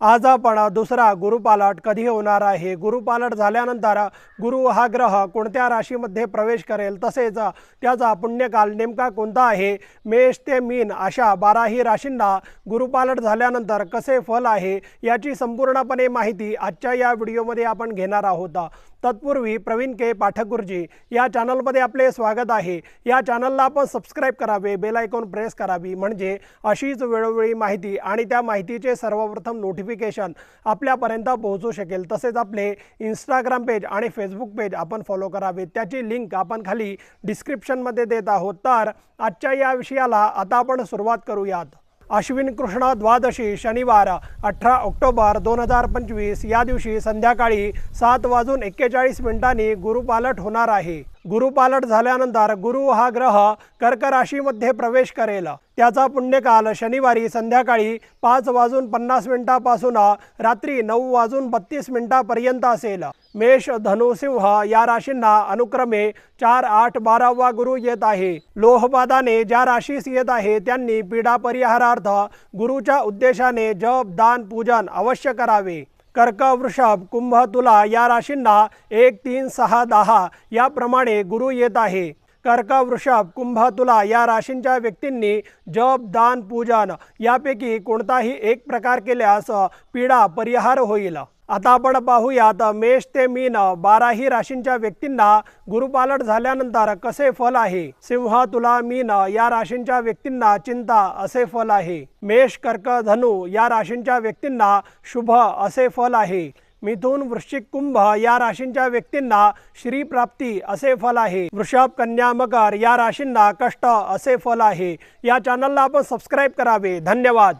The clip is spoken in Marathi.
आजापणा दुसरा गुरुपालट कधी होणार आहे? गुरुपालट झाल्यानंतर गुरु हा ग्रह कोणत्या राशीमध्ये प्रवेश करेल? तसेच त्याचा पुण्यकाल नेमका कोणता आहे? मेष ते मीन अशा बाराही राशींना गुरुपालट झाल्यानंतर कसे फल आहे? याची संपूर्णपणे माहिती आजच्या या व्हिडिओमध्ये आपण घेणार आहोत. तत्पूर्वी प्रवीण के. पाठक गुरुजी या चॅनलमध्ये आपले स्वागत आहे. या चॅनलला आपण सबस्क्राईब करावे बेल आयकॉन प्रेस करावी. म्हणजे अशीच वेळोवेळी माहिती आणि त्या माहितीचे सर्वप्रथम नोटिफिकेशन आपल्यापर्यंत पोहोचू शकेल. तसेच आपले इंस्टाग्राम पेज आणि फेसबुक पेज आपण फॉलो करावे त्याची लिंक आपण खाली डिस्क्रिप्शनमध्ये देत आहोत. तर आजच्या या विषयाला आता आपण सुरुवात करूयात. अश्विन कृष्ण द्वादशी शनिवार अठरा ऑक्टोबर दोन हजार पंचवीस या दिवशी संध्याकाळी सात वाजून एक्केचाळीस मिनिटांनी गुरुपालट होणार आहे. गुरुपालट झाल्यानंतर गुरु हा ग्रह कर्क राशीमध्ये प्रवेश करेल. त्याचा पुण्यकाल शनिवारी संध्याकाळी पाच वाजून पन्नास मिनिटापासून रात्री नऊ वाजून बत्तीस मिनिटापर्यंत असेल. मेष धनु सिंह या राशींना अनुक्रमे चार आठ बारावा गुरु येत आहे. लोहपादाने ज्या राशीस येत आहे त्यांनी पीडा परिहारार्थ गुरुच्या उद्देशाने जप दान पूजन अवश्य करावे. कर्क वृषभ कुंभ तुला या राशींना एक तीन सहा दहा याप्रमाणे गुरु येत आहे. कर्क वृषभ कुंभ तुला या राशींच्या व्यक्तींनी जप दान पूजन यापैकी कोणताही एक प्रकार केल्यास पीडा परिहार होईल. आता आपण पाहूयात मेष ते मीन बाराही राशींच्या व्यक्तींना गुरुपालट झाल्यानंतर कसे फल आहे? सिंह तुला मीन या राशींच्या व्यक्तींना चिंता असे फल आहे. मेष कर्क धनु या राशींच्या व्यक्तींना शुभ असे फल आहे. मिथुन वृश्चिक कुंभ या राशींच्या व्यक्तींना श्री प्राप्ती असे फल आहे. वृषभ कन्या मकर या राशींना कष्ट असे फल आहे. या चॅनलला आपण सबस्क्राईब करावे. धन्यवाद.